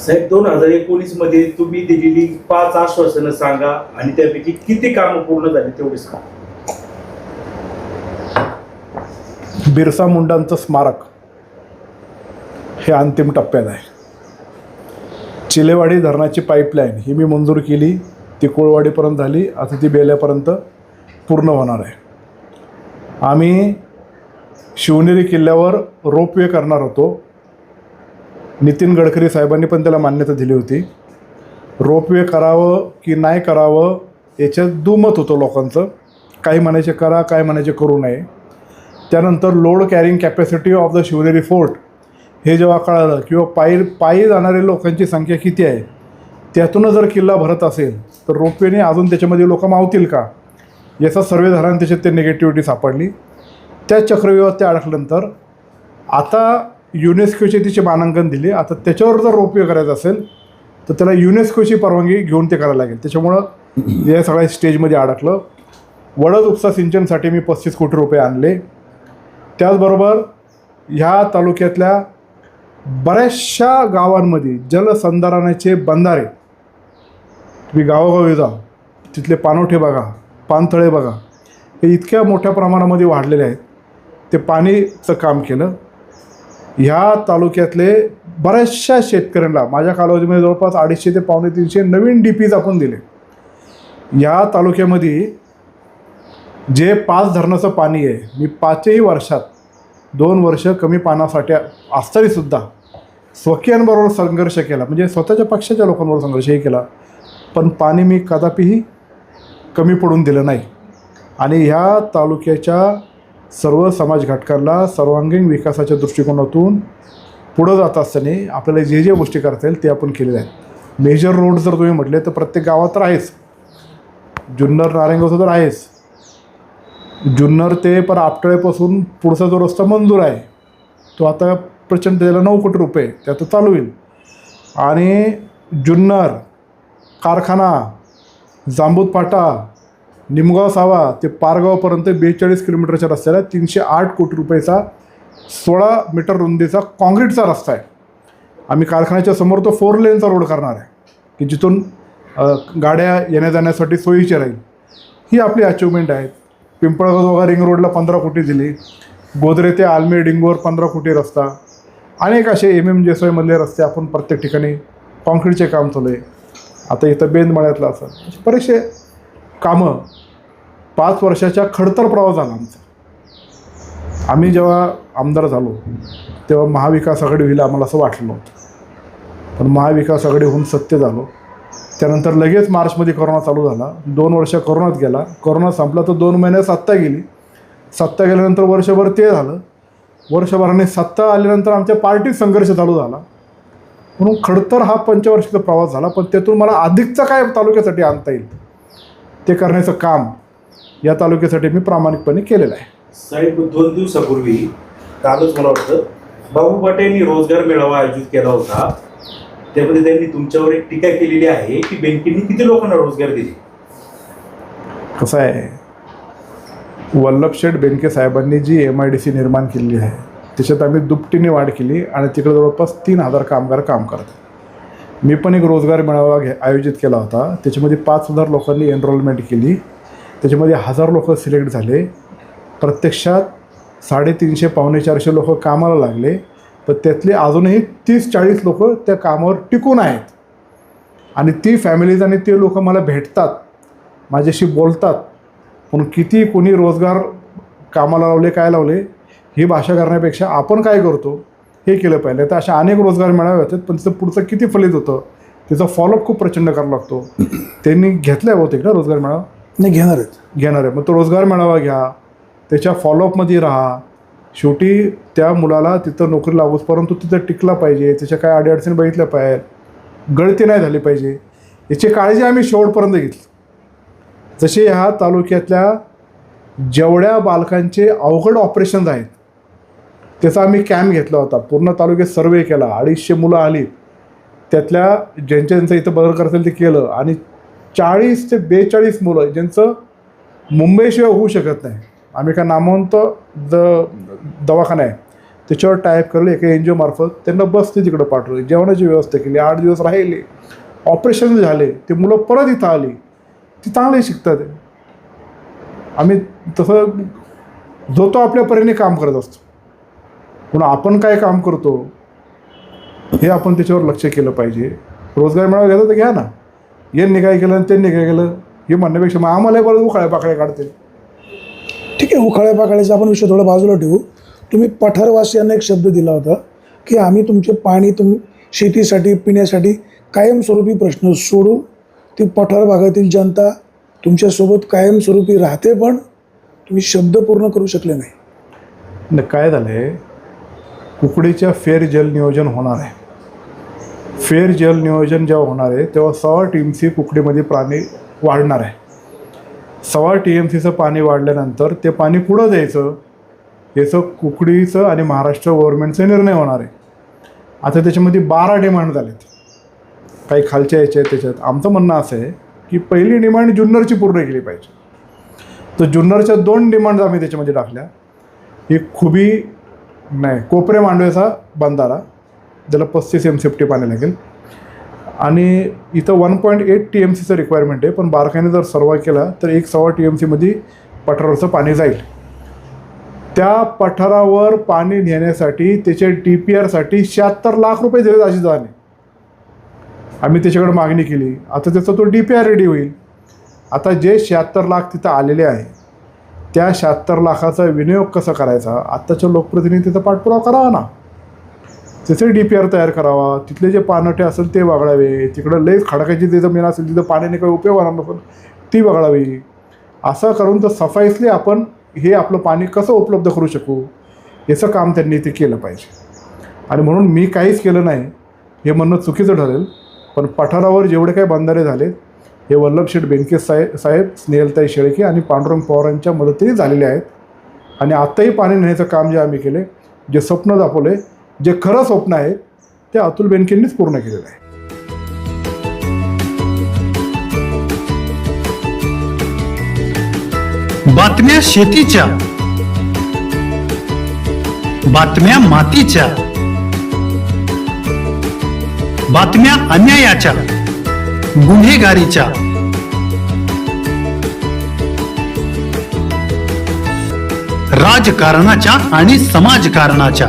साहेब दोन हजार एकोणीसमध्ये तुम्ही दिलेली पाच आश्वासनं सांगा आणि त्यापैकी किती कामं पूर्ण झाली तेवढी सांगा. बिरसा मुंडांचं स्मारक हे अंतिम टप्प्यात आहे. चिलेवाडी धरणाची पाईपलाईन ही मी मंजूर केली ती कोळवाडीपर्यंत झाली आता ती बेल्यापर्यंत पूर्ण होणार आहे. आम्ही शिवनेरी किल्ल्यावर रोपवे करणार होतो. नितीन गडकरी साहेबांनी पण त्याला मान्यता दिली होती. रोपवे करावं की नाही करावं याच्यात दुमत होतं लोकांचं. काही म्हणायचे करा काही म्हणायचे करू नये. त्यानंतर load carrying capacity of the Shivneri fort हे जेव्हा कळालं किंवा पायी पायी जाणारे लोकांची संख्या किती आहे त्यातूनच जर किल्ला भरत असेल तर रोपवेने अजून त्याच्यामध्ये लोक मावतील का? याचा सर्वे झाला आणि त्याच्यात ते निगेटिव्हिटी सापडली. त्या चक्रव्यूहात त्या अडकल्यानंतर आता युनेस्कोचे तिचे मानांकन दिले. आता त्याच्यावर जर रोपवे करायचं असेल तर त्याला युनेस्कोची परवानगी घेऊन ते करायला लागेल. त्याच्यामुळं या सगळ्या स्टेजमध्ये अडकलं. वडद उपसा सिंचनसाठी मी पस्तीस कोटी रुपये आणले. त्याचबरोबर ह्या तालुक्यातल्या बऱ्याचशा गावांमध्ये जलसंधारणाचे बंधारे तुम्ही गावोगावी जा तिथले पानोठे बघा पानथळे बघा हे इतक्या मोठ्या प्रमाणामध्ये वाढलेले आहेत. ते पाणीचं काम केलं. ह्या तालुक्यातले बऱ्याचशा शेतकऱ्यांना माझ्या कालावधीमध्ये जवळपास अडीचशे ते पावणे तीनशे नवीन डी पीज आपण दिले. या तालुक्यामध्ये जे पाच धरणाचं पाणी आहे मी पाचही वर्षात दोन वर्ष कमी पाण्यासाठी असतानासुद्धा स्वकीयांबरोबर संघर्ष केला. म्हणजे स्वतःच्या पक्षाच्या लोकांबरोबर संघर्षही केला. पण पाणी मी कदापिही कमी पडून दिलं नाही. आणि ह्या तालुक्याच्या सर्व समाज घटकांना सर्वांगीण विकासाच्या दृष्टिकोनातून पुढं जात असताना आपल्याला जे जे गोष्टी करता येईल ते आपण केलेल्या आहेत. मेजर रोड जर तुम्ही म्हटले तर प्रत्येक गावात तर आहेच. जुन्नर नारायणगावचं तर आहेच. जुन्नर ते पर आपटळेपासून पुढचा जो रस्ता मंजूर आहे तो आता प्रचंड त्याला नऊ कोटी रुपये त्यात चालू होईल. आणि जुन्नर कारखाना जांबूत फाटा निमगाव सावा ते पारगावपर्यंत बेचाळीस किलोमीटरच्या रस्त्याला तीनशे आठ कोटी रुपयाचा सोळा मीटर रुंदीचा काँक्रीटचा रस्ता आहे. आम्ही कारखान्याच्या समोर तो फोर लेनचा रोड करणार आहे की जिथून गाड्या येण्या जाण्यासाठी सोयीची राहील. ही आपली अचिव्हमेंट आहे. पिंपळगाव रिंग रोडला पंधरा कोटी दिली. गोदरे ते आलमे डिंगोर पंधरा कोटी रस्ता. अनेक असे एम एम जेसवाईमधले रस्ते आपण प्रत्येक ठिकाणी काँक्रीटचे काम चालू आहे आता इथं बेंदमाळ्यातलं असं बरेचसे कामं पाच वर्षाच्या खडतर प्रवास झाला आमचा. आम्ही जेव्हा आमदार झालो तेव्हा महाविकास आघाडी होईल आम्हाला असं वाटलं होतं. पण महाविकास आघाडी होऊन सत्य झालो. त्यानंतर लगेच मार्चमध्ये कोरोना चालू झाला. दोन वर्ष कोरोनात गेला. कोरोना संपला तर दोन महिन्यात सत्ता गेली. सत्ता गेल्यानंतर वर्षभर ते झालं. वर्षभराने सत्ता आल्यानंतर आमच्या पार्टीत संघर्ष चालू झाला. म्हणून खडतर हा पंचवर्षाचा प्रवास झाला. पण त्यातून मला अधिकचा काय तालुक्यासाठी आणता येईल? ते करण्याचं काम या तालुक्यासाठी मी प्रामाणिकपणे केलेलं आहे. साहेब दोन दिवसापूर्वी कालच मला वाटतं बाबू पाटे यांनी रोजगार मेळावा आयोजित केला होता. त्यामध्ये त्यांनी तुमच्यावर एक टीका केलेली आहे की बँकेने किती लोकांना रोजगार दिले? कसं आहे? वल्लभशेठ बेनके साहेबांनी G M I D C निर्माण केलेली आहे त्याच्यात आम्ही दुपटीने वाढ केली आणि तिकडे जवळपास तीन हजार कामगार काम करतात. मी पण एक रोजगार मेळावा घे आयोजित केला होता. त्याच्यामध्ये पाच हजार लोकांनी एनरोलमेंट केली. त्याच्यामध्ये हजार लोक सिलेक्ट झाले. प्रत्यक्षात साडेतीनशे पावणे चारशे लोक कामाला लागले. पण त्यातले अजूनही तीस चाळीस लोक त्या कामावर टिकून आहेत. आणि ती फॅमिलीज आणि ते लोक मला भेटतात माझ्याशी बोलतात. पण किती कोणी रोजगार कामाला लावले काय लावले ही भाषा करण्यापेक्षा आपण काय करतो हे केलं पाहिजे. तर अशा अनेक रोजगार मिळावे होतात पण तिचं पुढचं किती फलित होतं त्याचा फॉलोअप खूप प्रचंड करावा लागतो. त्यांनी घेतल्या बहुतेक ना रोजगार मेळावा? नाही घेणार आहेत. घेणार आहे मग तो रोजगार मेळावा घ्या त्याच्या फॉलोअपमध्ये राहा. शेवटी त्या मुलाला तिथं नोकरी लावूस परंतु तिथं टिकला पाहिजे त्याच्या काय अडीअडचणी बघितल्या पाहिजे गळती नाही झाली पाहिजे. याची काळजी आम्ही शेवटपर्यंत घेतली. जसे ह्या तालुक्यातल्या जेवढ्या बालकांचे अवघड ऑपरेशन्स आहेत त्याचा आम्ही कॅम्प घेतला होता. पूर्ण तालुक्यात सर्वे केला. अडीचशे मुलं आली. त्यातल्या ज्यांच्या ज्यांचं इथं बदल करता येईल ते केलं. आणि चाळीस ते बेचाळीस मुलं ज्यांचं मुंबईशिवाय होऊ शकत नाही. आम्ही का नामवंत द दवाखाना आहे. त्याच्यावर टाईप करले एका एन जी ओमार्फत त्यांना बसते तिकडं पाठवले. जेवणाची व्यवस्था केली आठ दिवस राहिले ऑपरेशन झाले ते मुलं परत इथं आली. ती चांगले शिकतात आम्ही तसं जो तो आपल्या परीने काम करत असतो. म्हणून आपण काय काम करतो हे आपण त्याच्यावर लक्ष केलं पाहिजे. रोजगार मिळावा घ्यायचा तर घ्या ना. यांनी काय केलं आणि त्यांनी काय केलं? हे म्हणण्यापेक्षा मग आम्हाला परत उखाळ्या पाकळ्या काढतील. ठीक आहे उखाळ्या पाकाळ्याचा आपण विषय थोडा बाजूला ठेवू. तुम्ही पठारवासियांना एक शब्द दिला होता की आम्ही तुमचे पाणी तुम शेतीसाठी पिण्यासाठी कायमस्वरूपी प्रश्न सोडू. ती पठार भागातील जनता तुमच्यासोबत कायमस्वरूपी राहते पण तुम्ही शब्द पूर्ण करू शकले नाही. काय झालं आहे कुकडीच्या फेर जल नियोजन होणार आहे. फेर जल नियोजन जेव्हा होणार आहे तेव्हा सव्वा टी एम सी कुकडीमध्ये पाणी वाढणार आहे. सव्वा टी एम सीचं पाणी वाढल्यानंतर ते पाणी पुढं द्यायचं याचं कुकडीचं आणि महाराष्ट्र गव्हर्नमेंटचा निर्णय होणार आहे. आता त्याच्यामध्ये बारा डिमांड झालेत. काही खालच्या याच्या आहेत त्याच्यात. आमचं म्हणणं असं आहे की पहिली डिमांड जुन्नरची पूर्ण केली पाहिजे. तर जुन्नरच्या दोन डिमांड आम्ही त्याच्यामध्ये टाकल्या. एक खुबी नाही कोपरे मांडवेचा बंधारा ज्याला पस्तीस एम सी एफ्टी पाणी लागेल. आणि इथं one point eight T M सीचं रिक्वायरमेंट आहे पण बारकाईने जर सर्व केला तर एक सव्वा टी एम सीमध्ये पठारावरचं पाणी जाईल. त्या पठारावर पाणी नेण्यासाठी त्याचे डी पी आरसाठी शहात्तर लाख रुपये दिले अशी जाणे आम्ही त्याच्याकडे मागणी केली. आता त्याचा तो डी पी आर रेडी होईल. आता जे शहात्तर लाख तिथं आलेले आहे त्या शहात्तर लाखाचा विनियोग कसा करायचा? आत्ताच्या लोकप्रतिनिधी तिथं पाठपुरावा करावा ना. त्याचे डी पी आर तयार करावा तिथले जे पानटे असेल ते वगळावे तिकडं लईच खडकाची जी जमीन असेल तिथं पाण्याने काही उपयोग होणार नसेल ती वगळावी. असं करून तर सफाईसली आपण हे आपलं पाणी कसं उपलब्ध करू शकू याचं काम त्यांनी ते केलं पाहिजे. आणि म्हणून मी काहीच केलं नाही हे म्हणणं चुकीचं ठरेल पण पठारावर जेवढे काही बंधारे झाले हे वल्लभशेठ बेनके साहेब साहेब स्नेहलताई शेळके आणि पांडुरंग पवारांच्या मदतीने झालेले आहेत. आणि आत्ताही पाणी नेण्याचं काम जे आम्ही केले जे स्वप्न दाखवले जे खरं स्वप्न आहे ते अतुल बेनकेंनीच पूर्ण केलेलं आहे. बातम्या शेतीच्या बातम्या मातीच्या बातम्या अन्यायाच्या गुन्हेगारीच्या. राजकारणाच्या आणि समाजकारणाच्या.